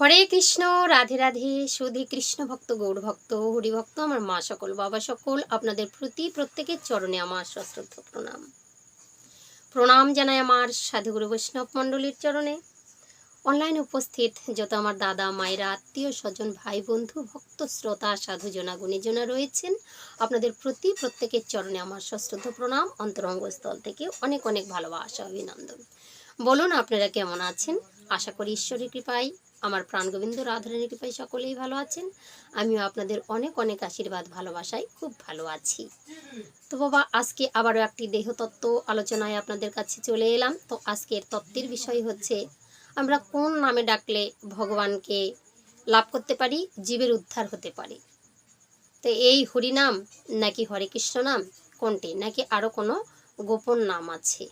হরে কৃষ্ণ, রাধে রাধে, সুধী কৃষ্ণ ভক্ত, গৌর ভক্ত হরি ভক্ত আমার মা সকল, বাবা সকল, আপনাদের প্রতি প্রত্যেকের চরণে আমার সশ্রদ্ধ প্রণাম। প্রণাম জানাই আমার সাধুগুরু বৈষ্ণব মণ্ডলীর চরণে। অনলাইনে উপস্থিত যত আমার দাদা, মায়েরা, আত্মীয়, স্বজন, ভাই, বন্ধু, ভক্ত, শ্রোতা সাধুজনা গুণীজনা রয়েছেন। আপনাদের প্রতি প্রত্যেকের চরণে আমার সশ্রদ্ধ প্রণাম। অন্তরঙ্গস্থল থেকে অনেক অনেক ভালোবাসা, অভিনন্দন। বলুন আপনারা কেমন আছেন? আশা করি ঈশ্বরের কৃপায়। আমার প্রাণগোবিন্দ রাধারানীর কৃপায় সকলেই ভালো আছেন। আমিও আপনাদের অনেক অনেক আশীর্বাদ, ভালোবাসায় খুব ভালো আছি। তো বাবা, আজকে আবারও একটি দেহতত্ত্ব আলোচনায় আপনাদের কাছে চলে এলাম। তো আজকের তত্ত্বের বিষয় হচ্ছে, আমরা কোন নামে ডাকলে ভগবানকে লাভ করতে পারি, জীবের উদ্ধার হতে পারে? তো এই হরিনাম নাকি হরে কৃষ্ণ নাম, কোনটি? নাকি আরও কোনো গোপন নাম আছে?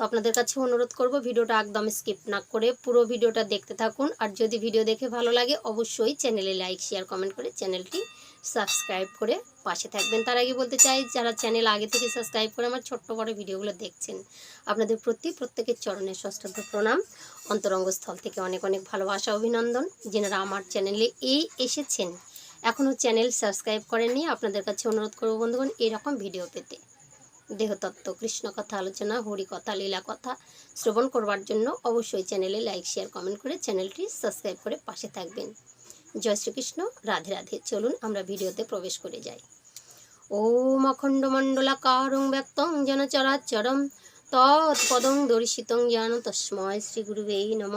তো আপনাদের কাছে অনুরোধ করব ভিডিওটা একদম স্কিপ না করে পুরো ভিডিওটা দেখতে থাকুন। আর যদি ভিডিও দেখে ভালো লাগে, অবশ্যই চ্যানেলে লাইক শেয়ার কমেন্ট করে চ্যানেলটি সাবস্ক্রাইব করে পাশে থাকবেন। তার আগে বলতে চাই, যারা চ্যানেল আগে থেকে সাবস্ক্রাইব করে আমার ছোট্ট বড় ভিডিওগুলো দেখছেন, আপনাদের প্রতি প্রত্যেকের চরণের ষষ্ঠদ্ধ প্রণাম। অন্তরঙ্গস্থল থেকে অনেক অনেক ভালোবাসা, অভিনন্দন। যেনারা আমার চ্যানেলে এই এসেছেন এখনও চ্যানেল সাবস্ক্রাইব করেননি, আপনাদের কাছে অনুরোধ করব বন্ধুগণ, এরকম ভিডিও পেতে। দেহতত্ত্ব কৃষ্ণ কথা আলোচনা হরি কথা লীলা কথা শ্রবণ করবার জন্য অবশ্যই চ্যানেলে লাইক, শেয়ার, কমেন্ট করে চ্যানেলটি সাবস্ক্রাইব করে পাশে থাকবেন। জয় শ্রীকৃষ্ণ, রাধে রাধে। চলুন আমরা ভিডিওতে প্রবেশ করে যাই। ওম অখণ্ড মণ্ডলাকারং ব্যক্তং যেন চরাচরম তৎপদং দর্শিতং জ্ঞান তস্ময় শ্রী গুরুবে নম।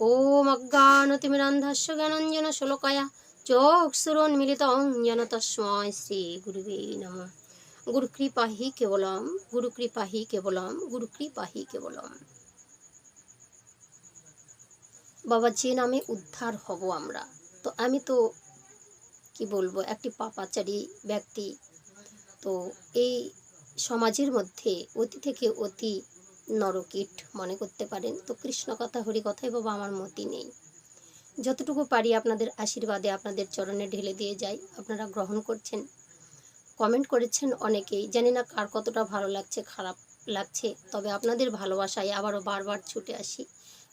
ওম অজ্ঞানতিমিরান্ধস্য জ্ঞানঞ্জন শ্লোকয়া চক্ষুরোন্মিলিতং যেন তস্ময় শ্রী গুরুবে নমঃ। গুরুকৃপা হি কেবলম গুরুকৃপা হি কেবলম গুরুকৃপা হি কেবলম। বাবা, যে নামে উদ্ধার হব আমরা, তো আমি তো, কি বলব, একটি পাপাচারী ব্যক্তি। তো এই সমাজের মধ্যে অতি থেকে অতি নরকীট মনে করতে পারেন। তো কৃষ্ণ কথা, হরি কথাই বাবা, আমার মতি নেই। যতটুকু পারি আপনাদের আশীর্বাদে আপনাদের চরণে ঢেলে দিয়ে যাই। আপনারা গ্রহণ করছেন। কমেন্ট করেছেন অনেকেই। জানি না কার কতটা ভালো লাগছে, খারাপ লাগছে, তবে আপনাদের ভালোবাসায় আবারও বারবার ছুটে আসি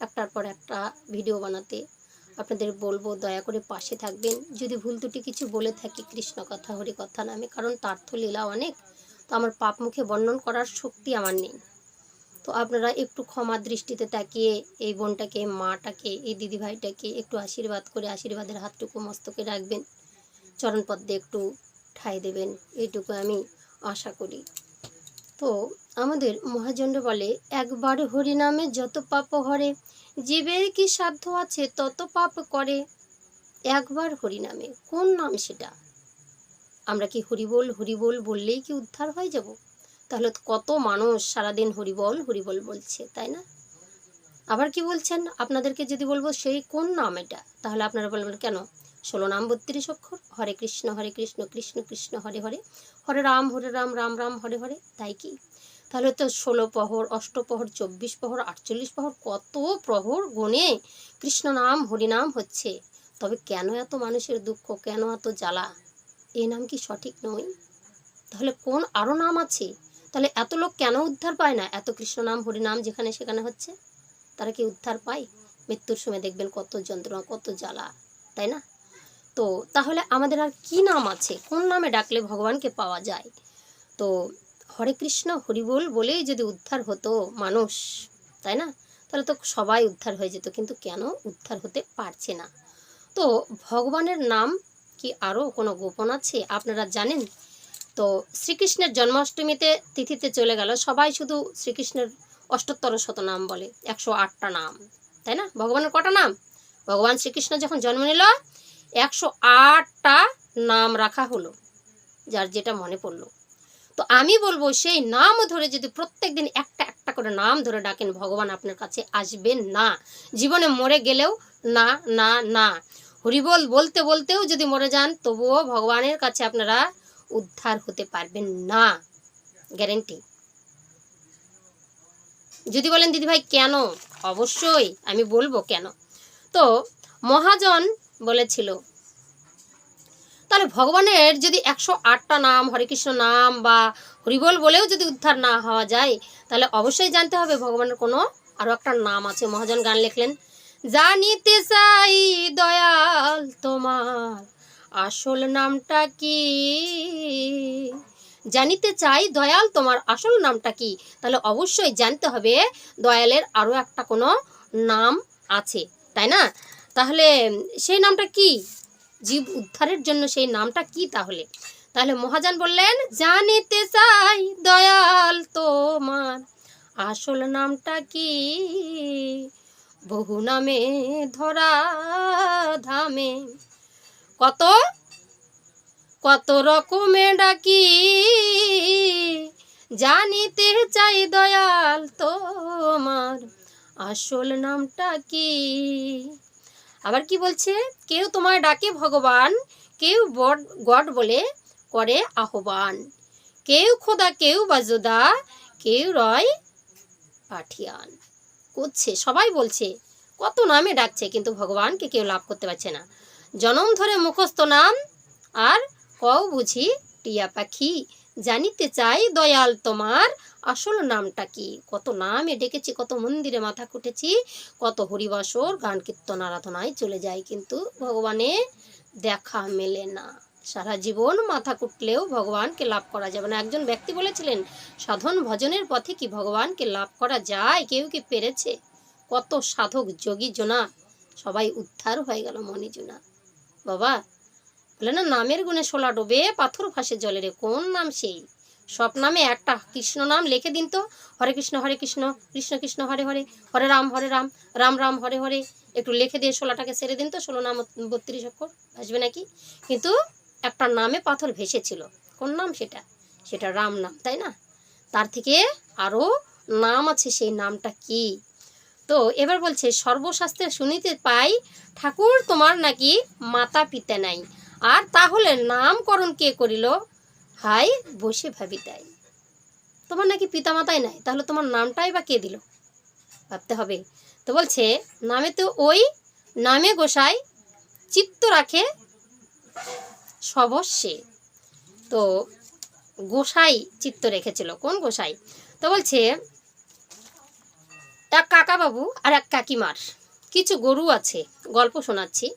একটার পর একটা ভিডিও বানাতে। আপনাদের বলব, দয়া করে পাশে থাকবেন। যদি ভুল দুটি কিছু বলে থাকি, কৃষ্ণ কথা, হরি কথা নামে, কারণ তার তো লীলা অনেক, তো আমার পাপ মুখে বর্ণন করার শক্তি আমার নেই। তো আপনারা একটু ক্ষমা দৃষ্টিতে তাকিয়ে এই বোনটাকে, মাটাকে, এই দিদিভাইটাকে একটু আশীর্বাদ করে, আশীর্বাদের হাতটুকু মস্তকে রাখবেন। চরণপদ্মে একটু ঠাই দেবেন এইটুকু আমি আশা করি। তো আমাদের মহাজন্ড বলে, একবার হরি নামে যত পাপ হরে জীবের কি সাধ্য আছে তত পাপ করে। একবার হরি নামে কোন নাম সেটা? আমরা কি হরিবোল হরিবোল বললেই কি উদ্ধার হয়ে যাব? তাহলে কত মানুষ সারাদিন হরিবল হরিবল বলছে, তাই না? আবার কি বলছেন? আপনাদেরকে যদি বলব, সেই কোন নাম এটা? তাহলে আপনারা বলবেন, কেন? ষোলো নাম বত্রিশ অক্ষর, হরে কৃষ্ণ হরে কৃষ্ণ কৃষ্ণ কৃষ্ণ, হরে হরে হরে রাম হরে রাম রাম রাম, হরে হরে, তাই কি? তাহলে তো ষোলো প্রহর অষ্টপ্রহর চব্বিশ প্রহর, আটচল্লিশ প্রহর, কত প্রহর গুণে কৃষ্ণ নাম হরিনাম হচ্ছে? তবে কেন এত মানুষের দুঃখ, কেন এত জ্বালা? এই নাম কি সঠিক নয়? তাহলে কোন আরও নাম আছে? তাহলে এত লোক কেন উদ্ধার পায় না? এত কৃষ্ণ নাম হরিনাম যেখানে সেখানে হচ্ছে? তারা কি উদ্ধার পায়? মৃত্যুর সময় দেখবেন কত যন্ত্রণা, কত জ্বালা, তাই না? তো তাহলে আমাদের আর কি নাম আছে? কোন নামে ডাকলে ভগবানকে পাওয়া যায়? তো হরে কৃষ্ণ হরিবোল বলেই যদি উদ্ধার হতো মানুষ, তাই না? তাহলে তো সবাই উদ্ধার হয়ে যেত, কিন্তু কেন উদ্ধার হতে পারছে না? তো ভগবানের নাম কি আরও কোনো গোপন আছে? আপনারা জানেন? তো শ্রীকৃষ্ণের জন্মাষ্টমীতে তিথিতে চলে গেল, সবাই শুধু শ্রীকৃষ্ণের অষ্টোত্তর শত নাম বলে, একশো আটটা নাম, তাই না? ভগবানের কটা নাম? ভগবান শ্রীকৃষ্ণ যখন জন্ম নিল একশো আটটা নাম রাখা হলো, যার যেটা মনে পড়ল। তো আমি বলব, সেই নাম ধরে যদি প্রত্যেক দিন একটা একটা করে নাম ধরে ডাকেন, ভগবান আপনার কাছে আসবেন না। জীবনে মরে গেলেও না না না। হরিবল বলতে বলতেও যদি মরে যান, তবুও ভগবানের কাছে আপনারা উদ্ধার হতে পারবেন না। গ্যারেন্টি। যদি বলেন, দিদিভাই, কেন? অবশ্যই, আমি বলব কেন। তো মহাজন বলেছিল। তাহলে ভগবানের যদি একশো আটটা নাম হরেকৃষ্ণ নাম বা হরিবল বলেও যদি উদ্ধার না হওয়া যায়, তাহলে অবশ্যই জানতে হবে ভগবানের কোনো আরও একটা নাম আছে। মহাজন গান লিখলেন, জানিতে চাই দয়াল তোমার, আসল নামটা কি? জানিতে চাই দয়াল তোমার, আসল নামটা কি? তাহলে অবশ্যই জানতে হবে দয়ালের আরও একটা কোনো নাম আছে, তাই না? তাহলে সেই নামটা কি? জীব উদ্ধারের জন্য সেই নামটা কি তাহলে? তাহলে মহাজান বললেন, জানিতে চাই দয়াল তোমার। আসল নামটা কি? বহু নামে ধরা ধামে। কত? কত রকমে ডাকি। জানিতে চাই দয়াল তোমার। আসল নামটা কি? আবার কি বলছে? কেউ তোমায় ডাকে ভগবান, কেউ বড গড বলে করে আহ্বান। কেউ খোদা, কেউ বাজুদা কেউ রয় পাঠিয়ান। করছে, সবাই বলছে, কত নামে ডাকছে, কিন্তু ভগবানকে কেউ লাভ করতে পারছে না। জনম ধরে মুখস্থ নাম, আর কও বুঝি টিয়া পাখি। জানিতে চাই দয়াল তোমার। আসল নামটা কি? কত নামে ডেকেছি, কত মন্দিরে মাথা কুটেছি, কত হরিবাসর গান কীর্তন আরাধনায় চলে যায় কিন্তু ভগবানে দেখা মেলে না। সারা জীবন মাথা কুটলেও ভগবানকে লাভ করা যাবে না। একজন ব্যক্তি বলেছিলেন, সাধন ভজনের পথে কি ভগবানকে লাভ করা যায়? কেউ কি পেরেছে? কত সাধক যোগী জোনা। সবাই উদ্ধার হয়ে গেল মনি জোনা। বাবা বলে না নামের গুণে শোলা ডোবে পাথর ফাঁসে জলে রে, কোন নাম সেই? সব নামে একটা, কৃষ্ণ নাম লিখে দিন তো। হরে কৃষ্ণ হরে কৃষ্ণ কৃষ্ণ কৃষ্ণ, হরে হরে হরে রাম হরে রাম রাম রাম, হরে হরে। একটু লিখে দিয়ে ষোলোটাকে সেরে দিন তো, ষোলো নাম বত্রিশ অক্ষর আসবে নাকি? কিন্তু একটা নামে পাথর ভেসেছিল। কোন নাম সেটা? সেটা রাম নাম, তাই না? তার থেকে আরও নাম আছে, সেই নামটা কি? তো এবার বলছে, সর্বশাস্ত্রে শুনিতে পাই, ঠাকুর তোমার নাকি মাতা পিতা নাই। আর তাহলে নামকরণ কে করিল? হাই, বসে ভাবি তাই। তোমার নাকি পিতা মাতাই নাই, তাহলে তোমার নামটাই বা কে দিল? ভাবতে হবে। তো বলছে, নামে তো ওই, নামে গোসাই, চিত্ত রাখে সবস্যে তো গোসাই চিত্ত রেখেছিল। কোন গোসাই? তো বলছে, এক কাকা বাবু আর এক কাকিমার। কিছু গরু আছে, গল্প শোনাচ্ছি।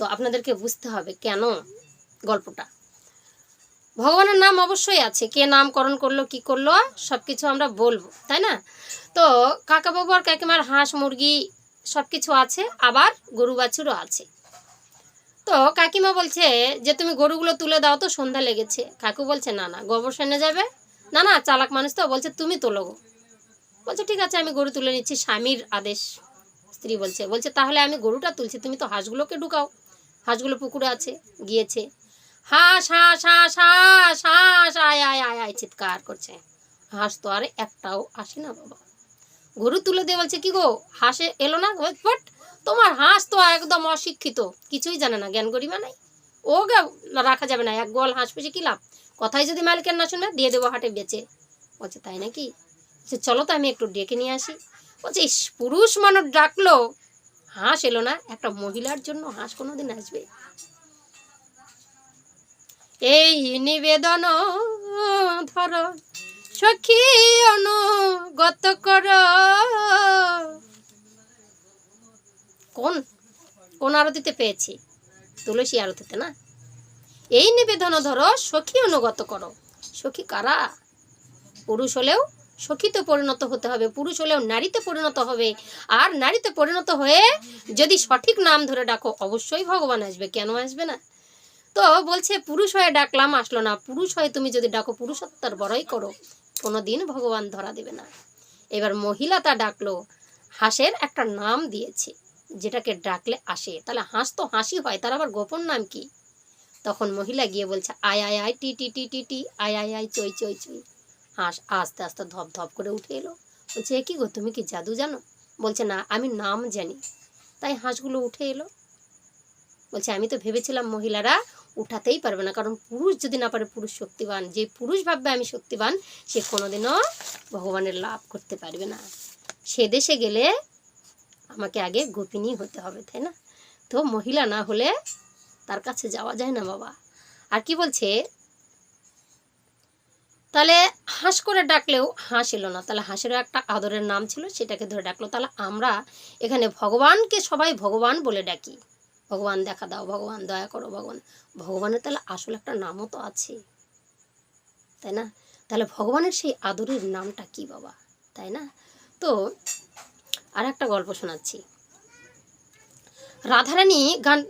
তো আপনাদেরকে বুঝতে হবে কেন গল্পটা। ভগবানের নাম অবশ্যই আছে, কে নামকরণ করল, কি করল সব কিছু আমরা বলব, তাই না? তো কাকা বাবু আর কাকিমার হাঁস, মুরগি সব কিছু আছে, আবার গরু বাছুরও আছে। তো কাকিমা বলছে যে, তুমি গরুগুলো তুলে দাও তো, সন্ধ্যা লেগেছে। কাকু বলছে, না না, গোবর সেনে যাবে। না না, চালাক মানুষ তো। বলছে, তুমি তোলো গো। বলছে, ঠিক আছে, আমি গরু তুলে নিচ্ছি। স্বামীর আদেশ, স্ত্রী বলছে বলছে, তাহলে আমি গরুটা তুলছি, তুমি তো হাঁসগুলোকে ঢুকাও। হাঁসগুলো পুকুরে আছে, গিয়েছে। হাঁস হাঁস হাঁস হাঁস হাঁস, আয় আয় আয় আয়, চিৎকার করছে। হাঁস তো আর একটাও আসে না, বাবা। গরু তুলে দিয়ে বলছে, কি গো, হাঁসে এলো না? বাট তোমার হাঁস তো একদম অশিক্ষিত, কিছুই জানে না, জ্ঞান গরিমা নাই। ও গে, রাখা যাবে না, এক গোয়াল হাঁস পুষে কি লাভ? কথাই যদি মালিকের না শুনে, দিয়ে দেবো হাটে বেচে। বলছে, তাই নাকি? চলো তো আমি একটু ডেকে নিয়ে আসি। বলছে, ইস, পুরুষ মানুষ ডাকলো হাঁস এলো না, একটা মহিলার জন্য হাঁস কোনোদিন আসবে? এই নিবেদন ধর, সখী অনুগত কর। কোন? কোন আরতিতে পেয়েছি? তুলসী আরতিতে না? এই নিবেদন ধরো, সখী অনুগত করো। সখী কারা? পুরুষ হলেও সখীতে পরিণত হতে হবে, পুরুষ হলেও নারীতে পরিণত হবে। আর নারীতে পরিণত হয়ে যদি সঠিক নাম ধরে ডাকো, অবশ্যই ভগবান আসবে। কেন আসবে না? তো বলছে, পুরুষ হয়ে ডাকলাম, আসলো না। পুরুষ হয়ে তুমি যদি ডাকো, পুরুষত্বর বড়াই করো। কোনো দিন ভগবান ধরা দেবে না। এবার মহিলা তা ডাকলো, হাঁসের একটা নাম দিয়েছে, যেটাকে ডাকলে আসে। তাহলে হাঁস তো হাসি হয়, তার আবার গোপন নাম কি? তখন মহিলা গিয়ে বলছে, আয় আয় আয়, টি টি টি টি টি, আয় আয় আয়, চই চই চই। হাঁস আস্তে আস্তে ধপ ধপ করে উঠে এলো। বলছে, এ কি গো, তুমি কি জাদু জানো? বলছে, না, আমি নাম জানি। তাই হাঁসগুলো উঠে এলো। বলছে, আমি তো ভেবেছিলাম মহিলারা উঠাতেই পারবে না, কারণ পুরুষ যদি না পারে, পুরুষ শক্তিবান। যে পুরুষ ভাববে আমি শক্তিবান, সে কোনোদিনও ভগবানের লাভ করতে পারবে না। সে দেশে গেলে আমাকে আগে গোপিনী হতে হবে, তাই না? তো মহিলা না হলে তার কাছে যাওয়া যায় না বাবা। আর কি বলছে তাহলে হাঁস করে ডাকলেও হাঁস এলো না। তাহলে হাঁসেরও একটা আদরের নাম ছিল, সেটাকে ধরে ডাকলো। তাহলে আমরা এখানে ভগবানকে সবাই ভগবান বলে ডাকি। ভগবান দেখা দাও, ভগবান দয়া করো, ভগবান। ভগবানের তাহলে আসল একটা নামও তো আছে। তাই না? তাহলে ভগবানের সেই আদরের নামটা কি বাবা? তাই না? তো আর একটা গল্প শোনাচ্ছি। রাধারানী গান,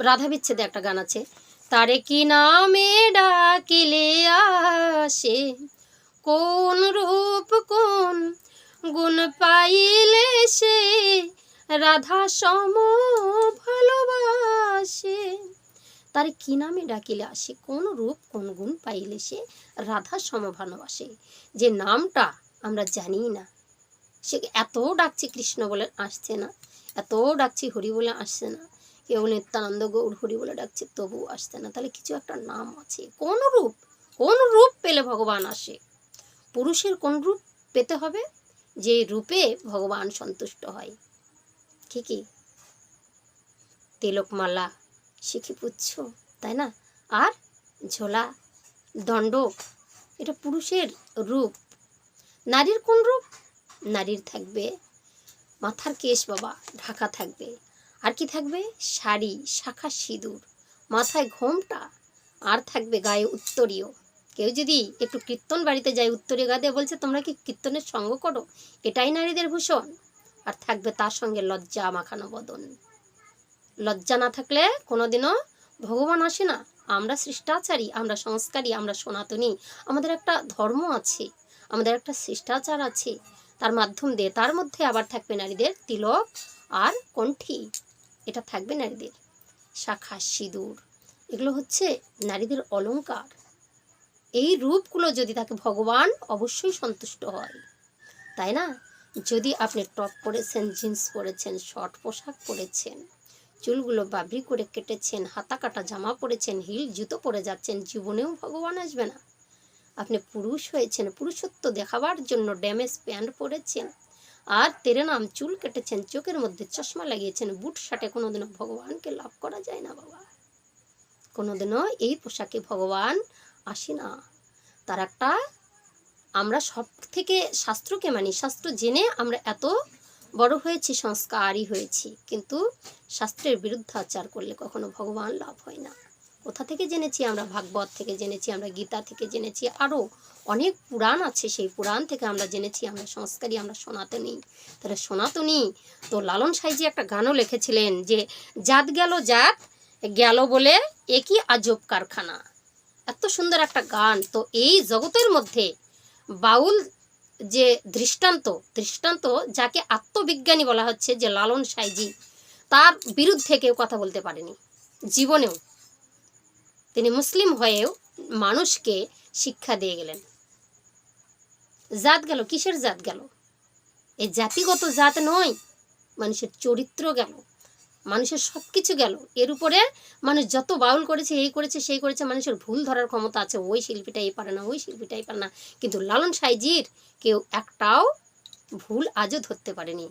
রাধা বিচ্ছেদে একটা গান আছে। তারে কি নামে ডাকিলে আসে? কোন রূপ, কোন গুণ পাইলে সে? রাধা সম ভালোবাসে। তারে কি নামে ডাকিলে আসে? কোন রূপ, কোন গুণ পাইলে সে? রাধা সম ভালোবাসে। যে নামটা আমরা জানি না। সে এত ডাকছি কৃষ্ণ বলে আসছে না। এত ডাকছি হরি বলে আসছে না। কেউ নিত্যানন্দ গৌর হরি বলে ডাকছে তবু আসছে না। তাহলে কিছু একটা নাম আছে। কোন রূপ? কোন রূপ পেলে ভগবান আসে? পুরুষের কোন রূপ পেতে হবে? যে রূপে ভগবান সন্তুষ্ট হয়। ঠিকই। তিলকমালা, শিখি পুচ্ছ, তাই না? আর ঝোলা, দণ্ড, এটা পুরুষের রূপ। নারীর কোন রূপ? নারীর থাকবে। মাথার কেশ বাবা, ঢাকা থাকবে। আর কি থাকবে? শাড়ি, শাখা সিঁদুর। মাথায় ঘোমটা? আর থাকবে গায়ে উত্তরীয়। কেউ যদি একটু কীর্তন বাড়িতে যায়, উত্তরীয় গায়ে বলছে, তোমরা কি কীর্তনের সঙ্গ করো? এটাই নারীদের ভূষণ। আর থাকবে তার সঙ্গে লজ্জা মাখানো বদন। লজ্জা না থাকলে কোনোদিনও ভগবান আসে না। আমরা শিষ্টাচারী আমরা সংস্কারী, আমরা সনাতনী। আমাদের একটা ধর্ম আছে, আমাদের একটা শিষ্টাচার আছে। তার মাধ্যম দিয়ে তার মধ্যে আবার থাকবে নারীদের তিলক আর কণ্ঠী। এটা থাকবে নারীদের। শাখা, সিঁদুর, এগুলো হচ্ছে নারীদের অলংকার। এই রূপগুলো যদি তাকে ভগবান অবশ্যই সন্তুষ্ট হয়, তাই না? যদি আপনি টপ পরেছেন, জিন্স পরেছেন, শর্ট পোশাক পরেছেন, চুলগুলো বাবরি করে কেটেছেন হাতা কাটা জামা পরেছেন, হিল, জুতো পরে যাচ্ছেন, জীবনেও ভগবান আসবে না। আপনি পুরুষ হয়েছেন, পুরুষত্ব দেখাবার জন্য ড্যামেজ প্যান্ট পরেছেন আর তেরে নাম, চুল কেটেছেন, চোখের মধ্যে চশমা লাগিয়েছেন, বুট শার্টে কোনোদিনও ভগবানকে লাভ করা যায় না, বাবা। কোনোদিনও এই পোশাকে ভগবান আসে না। তার একটা আমরা সব থেকে শাস্ত্রকে মানি, শাস্ত্র জেনে আমরা এত বড় হয়েছি সংস্কারই হয়েছি, কিন্তু শাস্ত্রের বিরুদ্ধাচার করলে কখনো ভগবান লাভ হয় না। কোথা থেকে জেনেছি আমরা? ভাগবত থেকে জেনেছি আমরা, গীতা থেকে জেনেছি, আরও অনেক পুরাণ আছে, সেই পুরাণ থেকে আমরা জেনেছি, আমরা সংস্কারী, আমরা সনাতনী। তাহলে সনাতনী তো লালন সাইজি একটা গানও লিখেছিলেন যে, জাত গেল জাত, গেল বলে একই আজব কারখানা। এত সুন্দর একটা গান। তো এই জগতের মধ্যে বাউল যে দৃষ্টান্ত দৃষ্টান্ত যাকে আত্মবিজ্ঞানী বলা হচ্ছে যে লালন সাইজি তার বিরুদ্ধে কেউ কথা বলতে পারেনি। জীবনেও তিনি মুসলিম হয়েও মানুষকে শিক্ষা দিয়ে গেলেন। জাত গেল, কিসের জাত গেল? এই জাতিগত জাত নয়, মানুষের চরিত্র গেল, মানুষের সব কিছু গেল। এর উপরে মানুষ যত বাউল করেছে, এই করেছে, সেই করেছে, মানুষের ভুল ধরার ক্ষমতা আছে, ওই শিল্পীটা এই পারে না, ওই শিল্পীটা এই পারে না। কিন্তু লালন সাইজির কেউ একটাও ভুল আজও ধরতে পারেনি।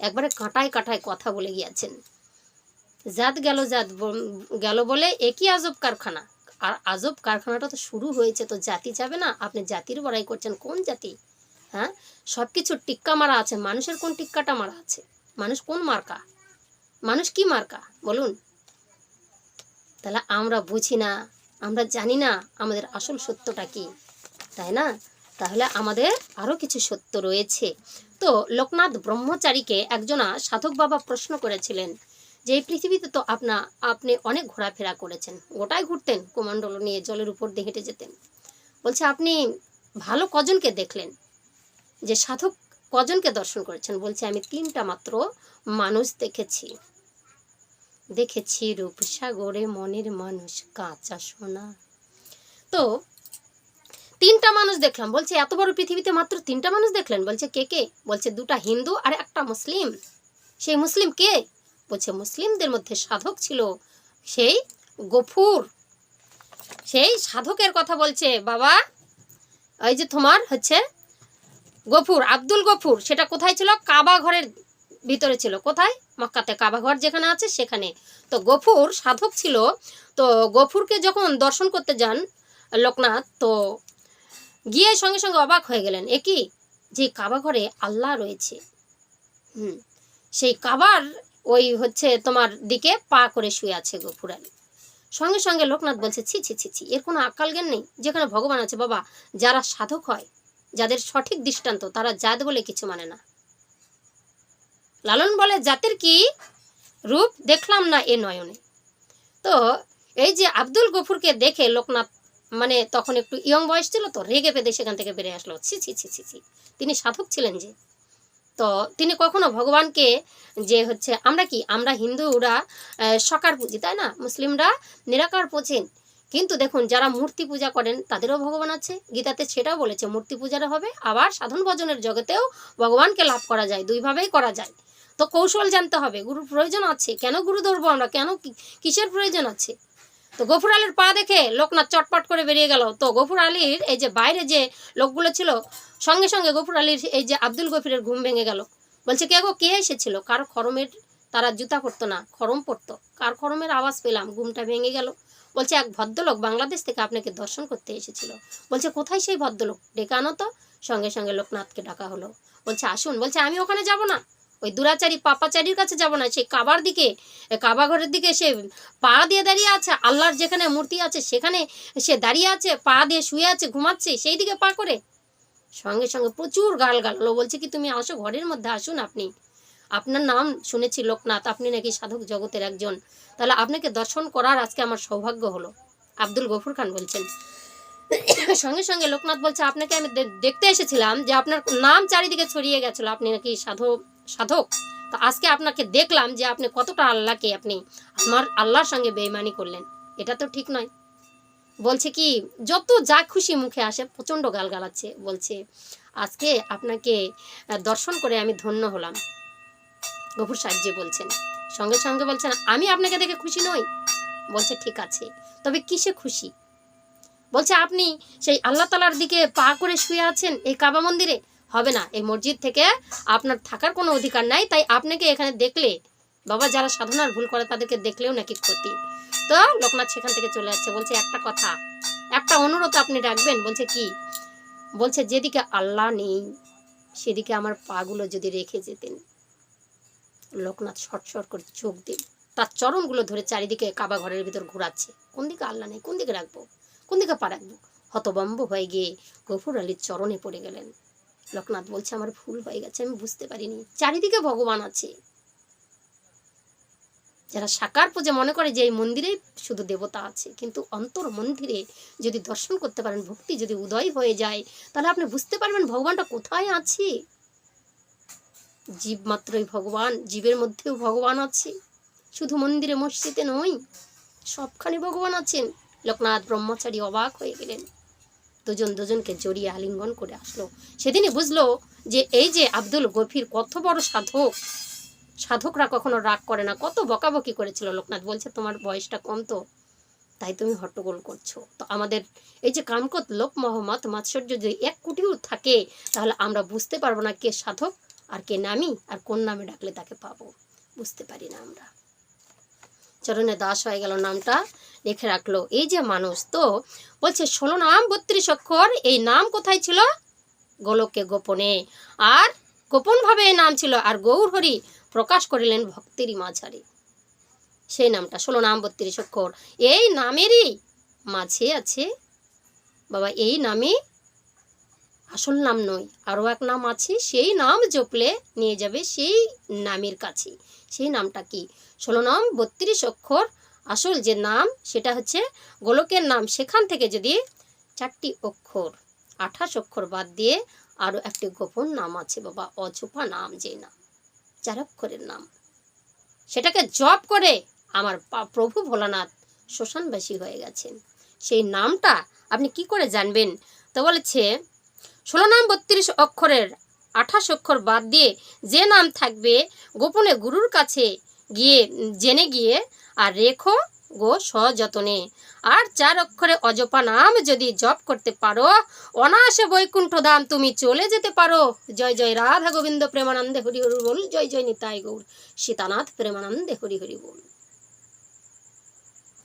একবারে কাঁটায় কাঁটায় কথা বলে গিয়েছেন। জাত গেল জাত গেল বলে একই আজব কারখানা। আর আজব কারখানাটা তো শুরু হয়েছে, তো জাতি যাবে না? আপনি জাতির বড়াই করছেন, কোন জাতি? হ্যাঁ? সব কিছুর টিক্কা মারা আছে, মানুষের কোন টিক্কাটা মারা আছে? মানুষ কোন মার্কা? মানুষ কি মার্কা? বলুন। তাহলে আমরা বুঝি না, আমরা জানি না আমাদের আসল সত্যটা কি, তাই না? তাহলে আমাদের আরও কিছু সত্য রয়েছে। তো লোকনাথ ব্রহ্মচারীকে একজনা সাধক বাবা প্রশ্ন করেছিলেন যে পৃথিবীতে তো আপনা, আপনি অনেক ঘোরাফেরা করেছেন গোটাই ঘুরতেন কুমণ্ডল নিয়ে জলের উপর দিয়ে হেঁটে যেতেন। বলছে, আপনি ভালো কজনকে দেখলেন? যে সাধক কজনকে দর্শন করেছেন? বলছে, আমি তিনটা মাত্র মানুষ দেখেছি। দেখেছি রূপসাগরে মনের মানুষ, কাঁচা সোনা। তো তিনটা মানুষ দেখলাম। বলছে, এত বড় পৃথিবীতে মাত্র তিনটা মানুষ দেখলেন? বলছে, কে কে? বলছে, দুটা হিন্দু আর একটা মুসলিম। সেই মুসলিম কে? বলছে মুসলিমদের মধ্যে সাধক ছিল, সেই গফুর। সেই সাধকের কথা বলছে, বাবা ওই যে তোমার হচ্ছে গফুর, আব্দুল গফুর, সেটা কোথায় ছিল? কাবা ঘরের ভিতরে ছিল। কোথায়? মক্কাতে। কাবা ঘর যেখানে আছে, সেখানে। তো গফুর সাধক ছিল। তো গফুরকে যখন দর্শন করতে যান লোকনাথ, তো গিয়ে সঙ্গে সঙ্গে অবাক হয়ে গেলেন। একই যে কাবা ঘরে আল্লাহ রয়েছে। হুম, সেই কাবার ওই হচ্ছে তোমার দিকে পা করে শুয়ে আছে আলী সঙ্গে সঙ্গে লোকনাথ বলছে, ছি ছি ছি ছি, এর কোনো আকাল জ্ঞান নেই? যেখানে ভগবান আছে, বাবা, যারা সাধক হয়, যাদের সঠিক দৃষ্টান্ত, তারা জাত বলে কিছু মানে না। লালন বলে, জাতের কি রূপ দেখলাম না এ নয়নে। তো এই যে আব্দুল গফুরকে দেখে লোকনাথ মানে তখন একটু ইয়ং বয়স ছিল তো, রেগে পেদে সেখান থেকে বেরিয়ে আসলো। ছি ছি ছি ছি ছি, তিনি সাধক ছিলেন যে। তো তিনি কখনো ভগবানকে যে হচ্ছে, আমরা কি? আমরা হিন্দুরা সকার পুজি, তাই না? মুসলিমরা নিরাকার পোছেন কিন্তু দেখুন, যারা মূর্তি পূজা করেন, তাদেরও ভগবান আছে। গীতাতে সেটাও বলেছে, মূর্তি পূজারও হবে আবার সাধন ভজনের জগতেও ভগবানকে লাভ করা যায়, দুইভাবেই করা যায়। তো কৌশল জানতে হবে, গুরুর প্রয়োজন আছে। কেন গুরু ধরবো আমরা? কেন কিসের প্রয়োজন আছে? তো গফুর আলীর পা দেখে লোকনাথ চটপট করে বেরিয়ে গেল। তো গফুর আলীর এই যে বাইরে যে লোকগুলো ছিল, সঙ্গে সঙ্গে গফুর আলীর এই যে আব্দুল গফিরের ঘুম ভেঙে গেল। বলছে, কে গো? কে এসেছিল? কার খরমের? তারা জুতা পরতো না, খরম পরতো। কার খরমের আওয়াজ পেলাম, ঘুমটা ভেঙে গেল। বলছে, এক ভদ্রলোক বাংলাদেশ থেকে আপনাকে দর্শন করতে এসেছিল। বলছে, কোথায় সেই ভদ্রলোক? ডেকে আনো তো। সঙ্গে সঙ্গে লোকনাথকে ডাকা হলো। বলছে, আসুন। বলছে, আমি ওখানে যাব না। ওই দুরাচারী, পাপাচারীর কাছে যাব না। সেই কাবার দিকে কাবা ঘরের দিকে সে পা দিয়ে দাঁড়িয়ে আছে। আল্লাহর যেখানে মূর্তি আছে, সেখানে সে দাঁড়িয়ে আছে, পা দিয়ে শুয়ে আছে, ঘুমাচ্ছে, সেই দিকে পা করে। সঙ্গে সঙ্গে প্রচুর গাল গালো বলছে কি, তুমি আসো, ঘরের মধ্যে আসুন আপনি। আপনার নাম শুনেছি লোকনাথ, আপনি নাকি সাধক জগতের একজন। তাহলে আপনাকে দর্শন করার আজকে আমার সৌভাগ্য হলো। আব্দুল গফুর খান বলছেন। সঙ্গে সঙ্গে লোকনাথ বলছে, আপনাকে আমি দেখতে এসেছিলাম যে আপনার নাম চারিদিকে ছড়িয়ে গেছিল। আপনি নাকি সাধক সাধক? তো আজকে আপনাকে দেখলাম যে আপনি কতটা আল্লাহকে আপনি আমার আল্লাহর সঙ্গে বেইমানি করলেন। এটা তো ঠিক নয়। বলছে কি, যত যা খুশি মুখে আসে, প্রচণ্ড গাল গালাচ্ছে বলছে, আজকে আপনাকে দর্শন করে আমি ধন্য হলাম। গফুর সাহেবজি বলছেন, সঙ্গে সঙ্গে বলছেন, আমি আপনাকে দেখে খুশি নই? বলছে, ঠিক আছে, তবে কিসে খুশি? বলছে, আপনি সেই আল্লাহ তালার দিকে পা করে শুয়ে আছেন এই কাবা মন্দিরে? হবে না। এই মসজিদ থেকে আপনার থাকার কোনো অধিকার নাই, তাই আপনাকে এখানে দেখলে, বাবা যারা সাধনার ভুল করে তাদেরকে দেখলেও নাকি ক্ষতি। তো লোকনাথ সেখান থেকে চলে যাচ্ছে, বলছে একটা কথা, একটা অনুরোধ আপনি রাখবেন, বলছে কি, বলছে যেদিকে আল্লাহ নেই, সেদিকে আমার পাগুলো যদি রেখে যেতেন। লোকনাথ শট শট করে চোখ দিন তার চরণগুলো ধরে চারিদিকে কাবা ঘরের ভিতর ঘোরাচ্ছে। কোন দিকে আল্লাহ নেই, কোন দিকে রাখব, কোন দিকে পা রাখব? হতবম্ব হয়ে গিয়ে গফুর আলীর চরণে পড়ে গেলেন। লোকনাথ বলছে, আমার ভুল হয়ে গেছে, আমি বুঝতে পারিনি। চারিদিকে ভগবান আছে। যারা সাকার পূজা মনে করে যে এই মন্দিরে শুধু দেবতা আছে, কিন্তু অন্তর মন্দিরে যদি দর্শন করতে পারেন, ভক্তি যদি উদয় হয়ে যায়, তাহলে আপনি বুঝতে পারবেন ভগবানটা কোথায় আছে। জীব মাত্রই ভগবান, জীবের মধ্যেও ভগবান আছে। শুধু মন্দিরে মসজিদে নয়, সবখানে ভগবান আছেন। লোকনাথ ব্রহ্মচারী অবাক হয়ে গেলেন। দুজন দুজনকে জড়িয়ে আলিঙ্গন করে আসলো। সেদিনই বুঝলো যে এই যে আব্দুল গফির কত বড় সাধক, সাধকরা কখনো রাগ করে না, কত বকাবকি করেছিল লোকনাথ, বলছে তোমার বয়সটা কম তো, তাই তুমি হট্টগোল করছ। তো আমাদের এই যে কামকত লোক মহম্মদ, মাৎসর্য যদি এক কোটিও থাকে, তাহলে আমরা বুঝতে পারব না কে সাধক আর কে নামি, আর কোন নামে ডাকলে তাকে পাবো। বুঝতে পারি না আমরা। চরণে দাস হয়ে গেল, নামটা লিখে রাখল। এই যে মানুষ, তো বলছে, ষোলো নাম, বত্রিশ অক্ষর, এই নাম কোথায় ছিল? গোলকে গোপনে। আর গোপনভাবে এই নাম ছিল, আর গৌর হরি প্রকাশ করিলেন ভক্তেরই মাঝারে। সেই নামটা, ষোলো নাম, বত্রিশ অক্ষর, এই নামেরই মাঝে আছে, বাবা, এই নামে আসল নাম নয়। আরও এক নাম আছে, সেই নাম জপলে নিয়ে যাবে সেই নামের কাছে। সেই নামটা কি? ষোলো নাম বত্রিশ অক্ষর, আসল যে নাম সেটা হচ্ছে গোলকের নাম। সেখান থেকে যদি চারটি অক্ষর, আঠাশ অক্ষর বাদ দিয়ে আরও একটি গোপন নাম আছে, বাবা, অজপা নাম যে নাম, চার অক্ষরের নাম। সেটাকে জপ করে আমার প্রভু ভোলানাথ শ্মশানবাসী হয়ে গেছেন। সেই নামটা আপনি কি করে জানবেন? তো বলেছে ষোলো নাম বত্রিশ অক্ষরের আঠাশ অক্ষর বাদ দিয়ে যে নাম থাকবে গোপনে গুরুর কাছে গিয়ে, জেনে গিয়ে, আর রেখো গো সযতনে। আর চার অক্ষরে অজপা নাম যদি জপ করতে পারো, অনায়াসে বৈকুণ্ঠ ধাম তুমি চলে যেতে পারো। জয় জয়, রাধা গোবিন্দ প্রেমানন্দে হরি হরি বল। জয় জয়, নিতাই গৌর। সীতানাথ প্রেমানন্দে হরি হরি বল।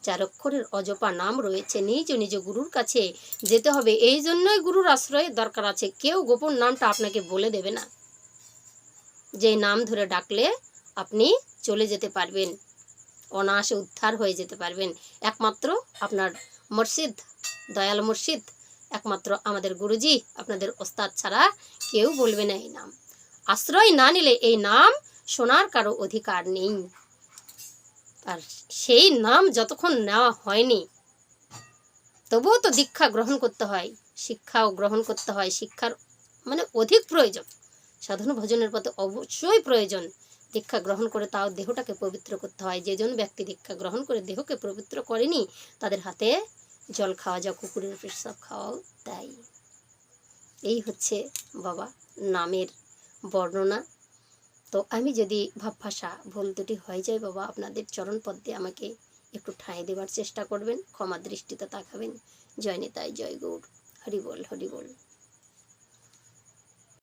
চার অক্ষরের অজপা নাম রয়েছে নিজ নিজ গুরুর কাছে। যেতে হবে, এই জন্যই গুরুর আশ্রয়ের দরকার আছে। কেউ গোপন নামটা আপনাকে বলে দেবে না। যে নাম ধরে ডাকলে আপনি চলে যেতে পারবেন। অনায়াসে উদ্ধার হয়ে যেতে পারবেন। একমাত্র আপনার মসজিদ দয়াল মসজিদ একমাত্র আমাদের গুরুজি, আপনাদের ওস্তাদ ছাড়া কেউ বলবে না এই নাম। আশ্রয় না নিলে এই নাম শোনার কারও অধিকার নেই। আর সেই নাম যতক্ষণ নেওয়া হয়নি, তবুও তো দীক্ষা গ্রহণ করতে হয়, শিক্ষাও গ্রহণ করতে হয়, শিক্ষার মানে অধিক প্রয়োজন। সাধন ভজনের পথে অবশ্যই প্রয়োজন দীক্ষা গ্রহণ করে তাও দেহটাকে পবিত্র করতে হয়। যেজন ব্যক্তি দীক্ষা গ্রহণ করে দেহকে পবিত্র করেনি, তাদের হাতে জল খাওয়া যা কুকুরের পেশাব খাওয়াও তাই। এই হচ্ছে বাবা নামের বর্ণনা। তো আমি যদি ভাবভাষা ভুল দুটি হয়ে যায় বাবা, আপনাদের চরণ পদ্মে আমাকে একটু ঠাঁই দেওয়ার চেষ্টা করবেন, ক্ষমা দৃষ্টিতে তাকাবেন। জয় নেতায় জয় গৌর। হরি বল হরি বল।